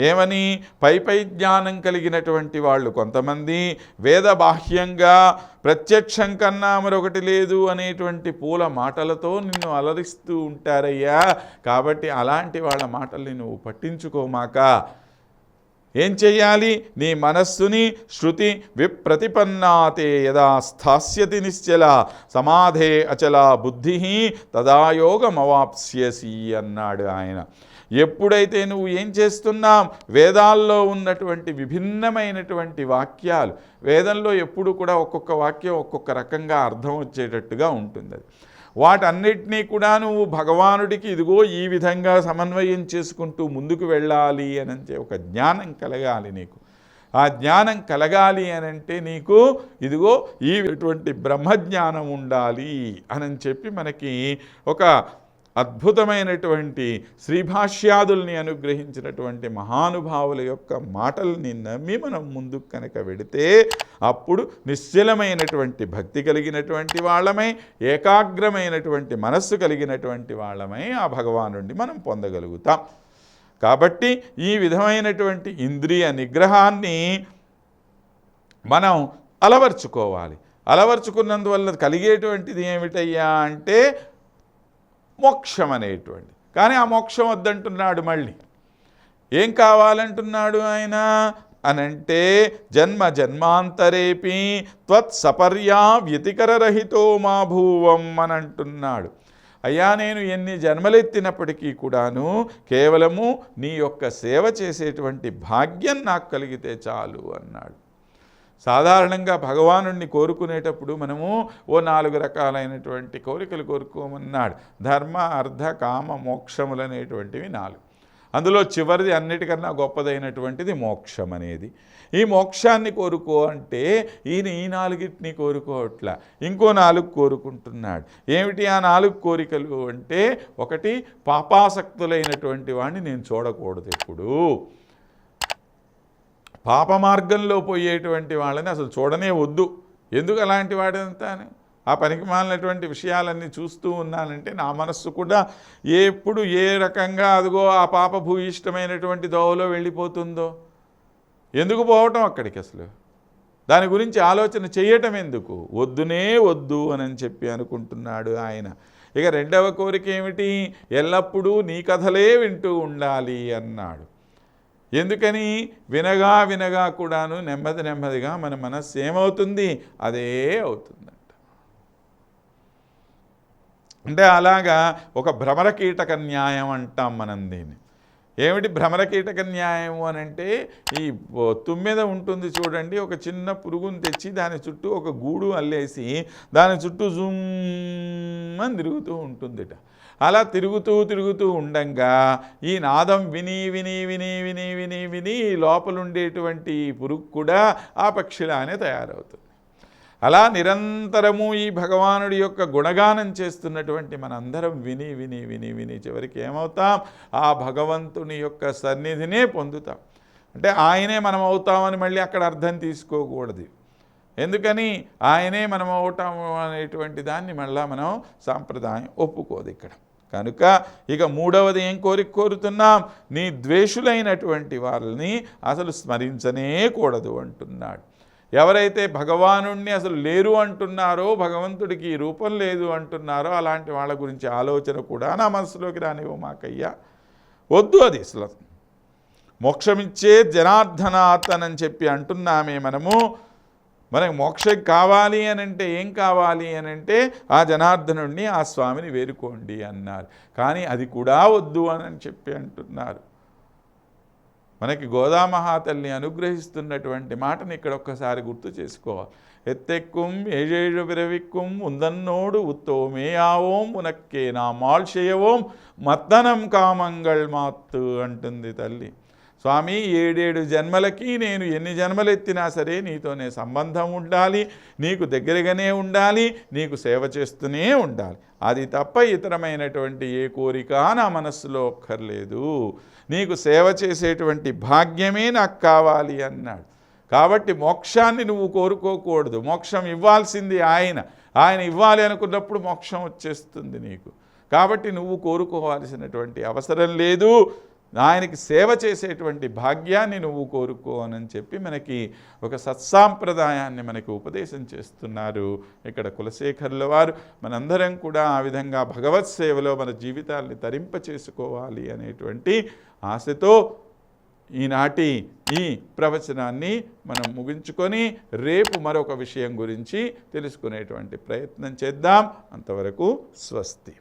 ఏమని? పై పై జ్ఞానం కలిగినటువంటి వాళ్ళు కొంతమంది వేద బాహ్యంగా ప్రత్యక్షం కన్నా మరొకటి లేదు అనేటువంటి పూల మాటలతో నిన్ను అలరిస్తూ ఉంటారయ్యా. కాబట్టి అలాంటి వాళ్ళ మాటల్ని నువ్వు పట్టించుకోమాక. ఏం చెయ్యాలి? నీ మనస్సుని శృతి విప్రతిపన్నాతే యదా స్థాస్యతి నిశ్చల సమాధే అచల బుద్ధి తదాయోగమవాప్స్యసి అన్నాడు ఆయన. ఎప్పుడైతే నువ్వు ఏం చేస్తున్నాం వేదాల్లో ఉన్నటువంటి విభిన్నమైనటువంటి వాక్యాలు. వేదంలో ఎప్పుడు కూడా ఒక్కొక్క వాక్యం ఒక్కొక్క రకంగా అర్థం వచ్చేటట్టుగా ఉంటుంది అది. వాటన్నిటినీ కూడా నువ్వు భగవానుడికి ఇదిగో ఈ విధంగా సమన్వయం చేసుకుంటూ ముందుకు వెళ్ళాలి అనంటే ఒక జ్ఞానం కలగాలి నీకు. ఆ జ్ఞానం కలగాలి అనంటే నీకు ఇదిగో ఈ ఇటువంటి బ్రహ్మజ్ఞానం ఉండాలి అని చెప్పి మనకి ఒక అద్భుతమైనటువంటి శ్రీభాష్యాదుల్ని అనుగ్రహించినటువంటి మహానుభావుల యొక్క మాటల్ని నమ్మి మనం ముందుకు కనుక వెడితే అప్పుడు నిశ్చలమైనటువంటి భక్తి కలిగినటువంటి వాళ్ళమై ఏకాగ్రమైనటువంటి మనస్సు కలిగినటువంటి వాళ్ళమై ఆ భగవానుండి మనం పొందగలుగుతాం. కాబట్టి ఈ విధమైనటువంటి ఇంద్రియ నిగ్రహాన్ని మనం అలవర్చుకోవాలి. అలవర్చుకున్నందువల్ల కలిగేటువంటిది ఏమిటయ్యా అంటే మోక్షం అనేటువంటి కానీ ఆ మోక్షం వద్దంటున్నాడు మళ్ళీ. ఏం కావాలంటున్నాడు ఆయన? అనంటే జన్మ జన్మాంతరేపి త్వత్సపర్యా వ్యతికరరహితో మా భూవం అని అంటున్నాడు అయ్యా నేను ఎన్ని జన్మలెత్తినప్పటికీ కూడాను కేవలము నీ యొక్క సేవ చేసేటువంటి భాగ్యం నాకు కలిగితే చాలు అన్నాడు. సాధారణంగా భగవానుణ్ణి కోరుకునేటప్పుడు మనము ఓ నాలుగు రకాలైనటువంటి కోరికలు కోరుకోమన్నాడు. ధర్మ అర్థ కామ మోక్షములు అనేటువంటివి నాలుగు. అందులో చివరిది అన్నిటికన్నా గొప్పదైనటువంటిది మోక్షం అనేది ఈ మోక్షాన్ని కోరుకో అంటే ఈయన ఈ నాలుగిటిని కోరుకోవట్లా. ఇంకో నాలుగు కోరుకుంటున్నాడు. ఏమిటి ఆ నాలుగు కోరికలు అంటే ఒకటి పాపాసక్తులైనటువంటి వాడిని నేను చూడకూడదు ఎప్పుడు. పాప మార్గంలో పోయేటువంటి వాళ్ళని అసలు చూడనే వద్దు. ఎందుకు అలాంటి వాడంతా ఆ పనికి మాలినటువంటి విషయాలన్నీ చూస్తూ ఉన్నానంటే నా మనస్సు కూడా ఎప్పుడు ఏ రకంగా అదిగో ఆ పాప భూయిష్టమైనటువంటి దోవలో వెళ్ళిపోతుందో? ఎందుకు పోవటం అక్కడికి అసలు? దాని గురించి ఆలోచన చేయటం ఎందుకు? వద్దునే వద్దు అని చెప్పి అనుకుంటున్నాడు ఆయన. ఇక రెండవ కోరిక ఏమిటి? ఎల్లప్పుడూ నీ కథలే వింటూ ఉండాలి అన్నాడు. ఎందుకని? వినగా వినగా కూడాను నెమ్మది నెమ్మదిగా మన మనస్సు ఏమవుతుంది? అదే అవుతుందంట. అంటే అలాగా ఒక భ్రమర కీటక న్యాయం అంటాం మనం దీన్ని. ఏమిటి భ్రమర కీటక న్యాయం అని అంటే ఈ తుమ్మెద ఉంటుంది చూడండి ఒక చిన్న పురుగును తెచ్చి దాని చుట్టూ ఒక గూడు అల్లేసి దాని చుట్టూ జూమ్ అని తిరుగుతూ ఉంటుందిట. అలా తిరుగుతూ తిరుగుతూ ఉండంగా ఈ నాదం విని విని విని విని విని విని లోపలుండేటువంటి పురుగు కూడా ఆ పక్షిలానే తయారవుతుంది. అలా నిరంతరము ఈ భగవానుడి యొక్క గుణగానం చేస్తున్నటువంటి మనందరం విని విని విని విని చివరికి ఏమవుతాం? ఆ భగవంతుని యొక్క సన్నిధినే పొందుతాం. అంటే ఆయనే మనం అవుతామని మళ్ళీ అక్కడ అర్థం తీసుకోకూడదు. ఎందుకని? ఆయనే మనం అవుతాము అనేటువంటి దాన్ని మళ్ళా మనం సాంప్రదాయం ఒప్పుకోదు ఇక్కడ. కనుక ఇక మూడవది ఏం కోరిక కోరుతున్నాం? నీ ద్వేషులైనటువంటి వాళ్ళని అసలు స్మరించనే కూడదు అంటున్నాడు. ఎవరైతే భగవానుణ్ణి అసలు లేరు అంటున్నారో భగవంతుడికి ఈ రూపం లేదు అంటున్నారో అలాంటి వాళ్ళ గురించి ఆలోచన కూడా నా మనసులోకి రానివ్వ మాకయ్యా. వద్దు అది అసలు. మోక్షమిచ్చే జనార్దనాథన్ చెప్పి అంటున్నామే మనము. మనకి మోక్షం కావాలి అని అంటే ఏం కావాలి అని అంటే ఆ జనార్దనుడిని ఆ స్వామిని వేరుకోండి అన్నారు. కానీ అది కూడా వద్దు అని చెప్పి అంటున్నారు. మనకి గోదామహాతల్ని అనుగ్రహిస్తున్నటువంటి మాటని ఇక్కడ ఒక్కసారి గుర్తు చేసుకోవాలి ఎత్తెక్కుం ఏజేజు విరవిక్కుం ఉందన్నోడు ఉత్తోమే ఆవోం ఉనక్కే నా మాల్షేయవోం మత్తనం కామంగళ్ మాత్తు అంటుంది తల్లి. స్వామి ఏడేడు జన్మలకి నేను ఎన్ని జన్మలు ఎత్తినా సరే నీతోనే సంబంధం ఉండాలి నీకు దగ్గరగానే ఉండాలి నీకు సేవ చేస్తూనే ఉండాలి. అది తప్ప ఇతరమైనటువంటి ఏ కోరిక నా మనస్సులో ఒక్కర్లేదు. నీకు సేవ చేసేటువంటి భాగ్యమే నాకు కావాలి అన్నాడు. కాబట్టి మోక్షాన్ని నువ్వు కోరుకోకూడదు. మోక్షం ఇవ్వాల్సింది ఆయన. ఆయన ఇవ్వాలి అనుకున్నప్పుడు మోక్షం వచ్చేస్తుంది నీకు. కాబట్టి నువ్వు కోరుకోవాల్సినటువంటి అవసరం లేదు. ఆయనకి సేవ చేసేటువంటి భాగ్యాన్ని నువ్వు కోరుకో అని చెప్పి మనకి ఒక సత్సాంప్రదాయాన్ని మనకి ఉపదేశం చేస్తున్నారు ఇక్కడ కులశేఖరుల వారు. మనందరం కూడా ఆ విధంగా భగవత్ సేవలో మన జీవితాల్ని తరింప చేసుకోవాలి అనేటువంటి ఆశతో ఈనాటి ఈ ప్రవచనాన్ని మనం ముగించుకొని రేపు మరొక విషయం గురించి తెలుసుకునేటువంటి ప్రయత్నం చేద్దాం. అంతవరకు స్వస్తి.